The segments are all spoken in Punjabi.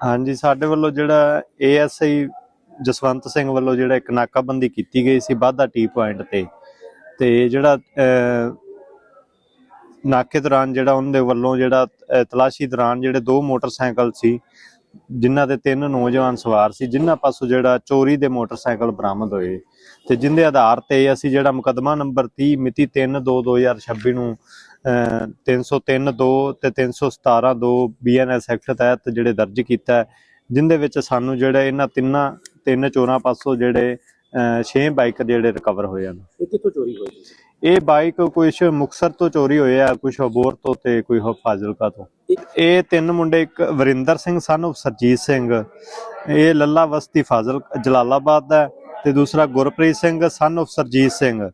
ਹਾਂਜੀ, ਸਾਡੇ ਵੱਲੋਂ ਜਿਹੜਾ ਏਐਸਆਈ ਜਸਵੰਤ ਸਿੰਘ ਵੱਲੋਂ ਜਿਹੜਾ ਇੱਕ ਨਾਕਾਬੰਦੀ ਕੀਤੀ ਗਈ ਸੀ ਬਾਦਾ ਟੀ ਪੁਆਇੰਟ ਤੇ ਤੇ ਜਿਹੜਾ ਨਾਕੇ ਦੌਰਾਨ ਜਿਹੜਾ ਉਹਨਾਂ ਦੇ ਵੱਲੋਂ ਜਿਹੜਾ ਤਲਾਸ਼ੀ ਦੌਰਾਨ ਜਿਹੜੇ ਦੋ ਮੋਟਰਸਾਈਕਲ ਸੀ, ਜਿਨ੍ਹਾਂ ਦੇ ਤਿੰਨ ਨੌਜਵਾਨ ਸਵਾਰ ਸੀ, ਜਿਨ੍ਹਾਂ ਪਾਸੋਂ ਜਿਹੜਾ ਚੋਰੀ ਦੇ ਮੋਟਰਸਾਈਕਲ ਬਰਾਮਦ ਹੋਏ, ਤੇ ਜਿੰਦੇ ਆਧਾਰ ਤੇ ਅਸੀਂ ਜਿਹੜਾ ਮੁਕੱਦਮਾ ਨੰਬਰ 30 ਮਿਤੀ 3/2/2026 ਨੂੰ 303 2 ਤੇ 317 2 ਬੀਐਨਐਸ ਐਕਟ ਤਹਿਤ ਜਿਹੜੇ ਦਰਜ ਕੀਤਾ ਹੈ, ਜਿੰਦੇ ਵਿੱਚ ਸਾਨੂੰ ਜਿਹੜਾ ਇਹਨਾਂ ਤਿੰਨਾਂ ਤਿੰਨ ਚੋਰਾਂ ਪਾਸੋਂ ਜਿਹੜੇ 6 ਬਾਈਕ ਜਿਹੜੇ ਰਿਕਵਰ ਹੋਏ ਹਨ। ਇਹ ਕਿੱਥੋਂ ਚੋਰੀ ਹੋਈ ਇਹ ਬਾਈਕ ਕੁਝ ਮੁਕਸਰ ਤੋਂ ਚੋਰੀ ਹੋਏ ਆ ਕੁਝ ਅਬੋਰ ਤੋਂ ਤੇ ਕੋਈ ਫਾਜ਼ਿਲਕਾ ਤੋਂ। ਇਹ ਤਿੰਨ ਮੁੰਡੇ ਇੱਕ ਵਰਿੰਦਰ ਸਿੰਘ ਸਨ ਸਰਜੀਤ ਸਿੰਘ। ਇਹ ਲੱਲਾ ਵਸਤੀ ਫਾਜ਼ਿਲ ਜਲਾਲਾਬਾਦ ਦਾ ਤੇ ਦੂਸਰਾ ਗੁਰਪ੍ਰੀਤ ਸਿੰਘ ਸਨ ਸਰਜੀਤ ਸਿੰਘ।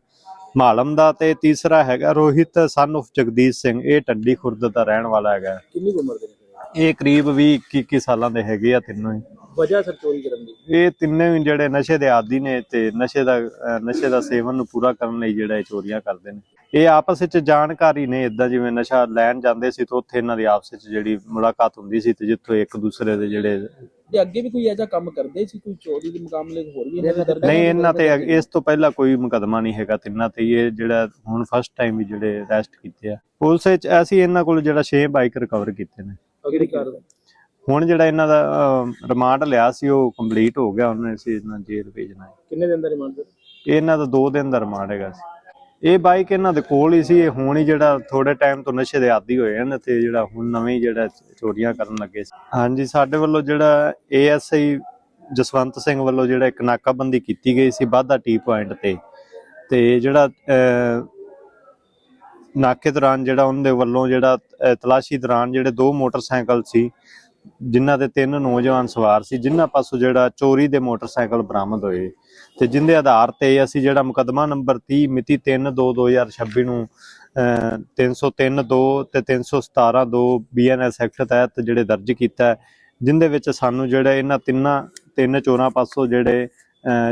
ਮਾਲਮ ਦਾ ਤੇ ਤੀਸਰਾ ਹੈਗਾ ਰੋਹਿਤ ਸਨ of ਜਗਦੀਸ਼ ਸਿੰਘ। ਇਹ ਟੱਡੀ ਖੁਰਦ ਦਾ ਰਹਿਣ ਵਾਲਾ ਹੈਗਾ। ਕਿੰਨੀ ਕੁ ਉਮਰ ਦੇ ਨੇ ਇਹ ਕਰੀਬ 20 21 ਸਾਲਾਂ ਦੇ ਹੈਗੇ ਆ ਤਿੰਨੋਂ ਹੀ। ਵਜ੍ਹਾ ਸਰ ਚੋਰੀ ਕਰਨ ਦੀ? ਇਹ ਤਿੰਨੇ ਵੀ ਜਿਹੜੇ ਨਸ਼ੇ ਦੇ ਆਦੀ ਨੇ ਤੇ ਨਸ਼ੇ ਦਾ ਅਹ ਨਸ਼ੇ ਦਾ ਸੇਵਨ ਨੂੰ ਪੂਰਾ ਕਰਨ ਲਈ ਜਿਹੜਾ ਇਹ ਚੋਰੀਆਂ ਕਰਦੇ ਨੇ। ਇਹ ਆਪਸ ਵਿੱਚ ਜਾਣਕਾਰੀ ਨੇ ਇਦਾਂ ਜਿਵੇਂ ਨਸ਼ਾ ਲੈਣ ਜਾਂਦੇ ਸੀ ਤਾਂ ਉੱਥੇ ਇਹਨਾਂ ਦੀ ਆਪਸ ਵਿੱਚ ਜਿਹੜੀ ਮੁਲਾਕਾਤ ਹੁੰਦੀ ਸੀ ਤੇ ਜਿੱਥੋਂ ਇੱਕ ਦੂਸਰੇ ਦੇ ਜਿਹੜੇ ਤੇ ਅੱਗੇ ਵੀ ਕੋਈ ਐਜਾ ਕੰਮ ਕਰਦੇ ਸੀ? ਕੋਈ ਚੋਰੀ ਦੇ ਮੁਕਾਬਲੇ ਹੋਰ ਵੀ ਇਹਨਾਂ ਦੇ ਦਰਜ ਨਹੀਂ ਇਹਨਾਂ ਤੇ ਇਸ ਤੋਂ ਪਹਿਲਾਂ ਕੋਈ ਮੁਕਦਮਾ ਨਹੀਂ ਹੈਗਾ ਤਿੰਨਾਂ ਤੇ ਇਹ ਜਿਹੜਾ ਹੁਣ ਫਸਟ ਟਾਈਮ ਵੀ ਜਿਹੜੇ ਅਰੈਸਟ ਕੀਤੇ ਆ। ਪੁਲਿਸ ਵਿੱਚ ਅਸੀਂ ਇਹਨਾਂ ਕੋਲ ਜਿਹੜਾ 6 ਬਾਈਕ ਰਿਕਵਰ ਕੀਤੇ ਨੇ। ਅਗਲੀ ਕਾਰਵਾਈ ਹੁਣ ਜਿਹੜਾ ਇਹਨਾਂ ਦਾ ਰਿਮਾਂਡ ਲਿਆ ਸੀ ਉਹ ਕੰਪਲੀਟ ਹੋ ਗਿਆ ਉਹਨੇ ਅਸੀਂ ਇਹਨਾਂ ਜੇਲ੍ਹ ਭੇਜਣਾ ਕਿੰਨੇ ਦਿਨ ਦਾ ਰਿਮਾਂਡ ਇਹਨਾਂ ਦਾ 2 ਦਿਨ ਦਾ ਰਿਮਾਂਡ ਹੈਗਾ ਸੀ। ਇਹ ਬਾਈਕ ਇਹਨਾਂ ਦੇ ਕੋਲ ਹੀ ਸੀ, ਇਹ ਹੁਣ ਹੀ ਜਿਹੜਾ ਥੋੜੇ ਟਾਈਮ ਤੋਂ ਨਸ਼ੇ ਦੇ ਆਦੀ ਹੋਏ ਹਨ ਤੇ ਜਿਹੜਾ ਹੁਣ ਨਵੇਂ ਜਿਹੜਾ ਚੋਰੀਆਂ ਕਰਨ ਲੱਗੇ ਹਾਂਜੀ, ਸਾਡੇ ਵੱਲੋਂ ਜਿਹੜਾ ਏਐਸਆਈ ਜਸਵੰਤ ਸਿੰਘ ਵੱਲੋਂ ਜਿਹੜਾ ਇੱਕ ਨਾਕਾਬੰਦੀ ਕੀਤੀ ਗਈ ਸੀ ਬਾਦਾ ਟੀ ਪੁਆਇੰਟ ਤੇ ਤੇ ਜਿਹੜਾ ਨਾਕੇ ਦੌਰਾਨ ਜਿਹੜਾ ਉਹਨਾਂ ਦੇ ਵੱਲੋਂ ਜਿਹੜਾ ਤਲਾਸ਼ੀ ਦੌਰਾਨ ਜਿਹੜੇ ਦੋ ਮੋਟਰਸਾਈਕਲ ਸੀ ਜਿਨ੍ਹਾਂ ਦੇ ਤਿੰਨ ਨੌਜਵਾਨ ਸਵਾਰ ਸੀ ਜਿਨ੍ਹਾਂ ਪਾਸੋਂ ਜਿਹੜਾ ਚੋਰੀ ਦੇ ਮੋਟਰਸਾਈਕਲ ਬਰਾਮਦ ਹੋਏ ਤੇ ਜਿੰਦੇ ਆਧਾਰ ਤੇ ਅਸੀਂ ਜਿਹੜਾ ਮੁਕੱਦਮਾ ਨੰਬਰ 30 ਮਿਤੀ 3/2/2026 ਨੂੰ 303 2 ਤੇ 317 2 ਬੀਐਨਐਸ ਐਕਟ ਤਹਿਤ ਜਿਹੜੇ ਦਰਜ ਕੀਤਾ ਹੈ, ਜਿੰਦੇ ਵਿੱਚ ਸਾਨੂੰ ਜਿਹੜਾ ਇਹਨਾਂ ਤਿੰਨਾਂ ਤਿੰਨ ਚੋਰਾਂ ਪਾਸੋਂ ਜਿਹੜੇ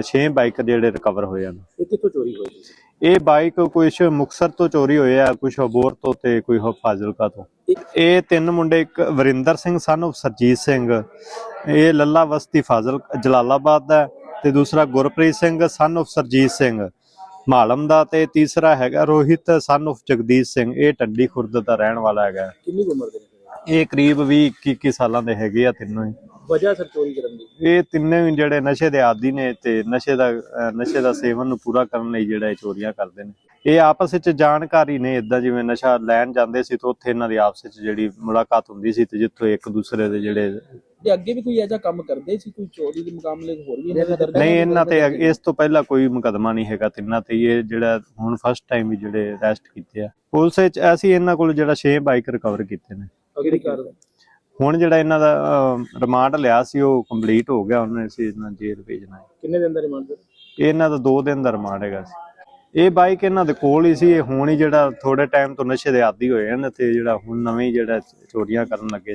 6 ਬਾਈਕ ਜਿਹੜੇ ਰਿਕਵਰ ਹੋਏ ਹਨ। ਇਹ ਕਿੱਥੋਂ ਚੋਰੀ ਹੋਈ? ਸੀ ਇਹ ਬਾਈਕ ਕੁਝ ਮੁਕਸਰ ਤੋਂ ਚੋਰੀ ਹੋਏ ਆ ਕੁਝ ਅਬੋਰ ਤੋਂ ਤੇ ਕੋਈ ਹੋ ਫਾਜ਼ਿਲਕਾ ਤੋਂ। ਇਹ ਤਿੰਨ ਮੁੰਡੇ ਇੱਕ ਵਰਿੰਦਰ ਸਿੰਘ ਸਨ of ਸਰਜੀਤ ਸਿੰਘ। ਇਹ ਲੱਲਾ ਵਸਤੀ ਫਾਜ਼ਿਲ ਜਲਾਲਾਬਾਦ ਦਾ ਤੇ ਦੂਸਰਾ ਗੁਰਪ੍ਰੀਤ ਸਿੰਘ ਸਨ of ਸਰਜੀਤ ਸਿੰਘ। ਮਾਲਮ ਦਾ ਤੇ ਤੀਸਰਾ ਹੈਗਾ ਰੋਹਿਤ ਸਨ of ਜਗਦੀਸ਼ ਸਿੰਘ। ਇਹ ਟੱਡੀ ਖੁਰਦ ਦਾ ਰਹਿਣ ਵਾਲਾ ਹੈਗਾ। ਕਿੰਨੀ ਉਮਰ ਦੇ ਇਹ ਕਰੀਬ 20 21 ਸਾਲਾਂ ਦੇ ਹੈਗੇ ਆ ਤਿੰਨੋਂ ਹੀ। ਵਜ੍ਹਾ ਸਰ ਚੋਰੀ ਕਰਨ ਦੀ। ਇਹ ਤਿੰਨੇ ਵੀ ਜਿਹੜੇ ਨਸ਼ੇ ਦੇ ਆਦੀ ਨੇ ਤੇ ਨਸ਼ੇ ਦਾ ਨਸ਼ੇ ਦਾ ਸੇਵਨ ਨੂੰ ਪੂਰਾ ਕਰਨ ਲਈ ਜਿਹੜਾ ਇਹ ਚੋਰੀਆਂ ਕਰਦੇ ਨੇ। ਇਹ ਆਪਸ ਵਿੱਚ ਜਾਣਕਾਰੀ ਨੇ ਇਦਾਂ ਜਿਵੇਂ ਨਸ਼ਾ ਲੈਣ ਜਾਂਦੇ ਸੀ ਤਾਂ ਉੱਥੇ ਇਹਨਾਂ ਦੀ ਆਪਸ ਵਿੱਚ ਜਿਹੜੀ ਮੁਲਾਕਾਤ ਹੁੰਦੀ ਸੀ ਤੇ ਜਿੱਥੋਂ ਇੱਕ ਦੂਸਰੇ ਦੇ ਜਿਹੜੇ ਤੇ ਅੱਗੇ ਵੀ ਕੋਈ ਐਜਾ ਕੰਮ ਕਰਦੇ ਸੀ? ਕੋਈ ਚੋਰੀ ਦੇ ਮੁਕਾਬਲੇ ਹੋਰ ਵੀ ਇਹਨਾਂ ਦੇ ਦਰਜ ਨਹੀਂ ਇਹਨਾਂ ਤੇ ਇਸ ਤੋਂ ਪਹਿਲਾਂ ਕੋਈ ਮੁਕਦਮਾ ਨਹੀਂ ਹੈਗਾ ਤਿੰਨਾਂ ਤੇ। ਇਹ ਜਿਹੜਾ ਹੁਣ ਫਸਟ ਟਾਈਮ ਵੀ ਜਿਹੜੇ ਅਰੈਸਟ ਕੀਤੇ ਆ। ਪੁਲਿਸ ਵਿੱਚ ਅਸੀਂ ਇਹਨਾਂ ਕੋਲ ਜਿਹੜਾ 6 ਬਾਈਕ ਰਿਕਵਰ ਕੀਤੇ ਨੇ। ਅਗਲੀ ਕਾਰਵਾਈ? ਹੁਣ ਜਿਹੜਾ ਇਹਨਾਂ ਦਾ ਰਿਮਾਂਡ ਲਿਆ ਸੀ ਉਹ ਕੰਪਲੀਟ ਹੋ ਗਿਆ ਉਹਨੇ ਅਸੀਂ ਇਹਨਾਂ ਜੇਲ੍ਹ ਭੇਜਣਾ ਹੈ। ਕਿੰਨੇ ਦਿਨ ਦਾ ਰਿਮਾਂਡ ਸਰ ਇਹ ਇਹਨਾਂ ਦਾ 2 ਦਿਨ ਦਾ ਰਿਮਾਂਡ ਹੈਗਾ ਸੀ। ਇਹ ਬਾਈਕ ਇਹਨਾਂ ਦੇ ਕੋਲ ਹੀ ਸੀ ਇਹ ਹੁਣ ਹੀ ਜਿਹੜਾ ਥੋੜੇ ਟਾਈਮ ਤੋਂ ਨਸ਼ੇ ਦੇ ਆਦੀ ਹੋਏ ਹਨ ਤੇ ਜਿਹੜਾ ਹੁਣ ਨਵੇਂ ਜਿਹੜਾ ਚੋਰੀਆਂ ਕਰਨ ਲੱਗੇ ਸੀ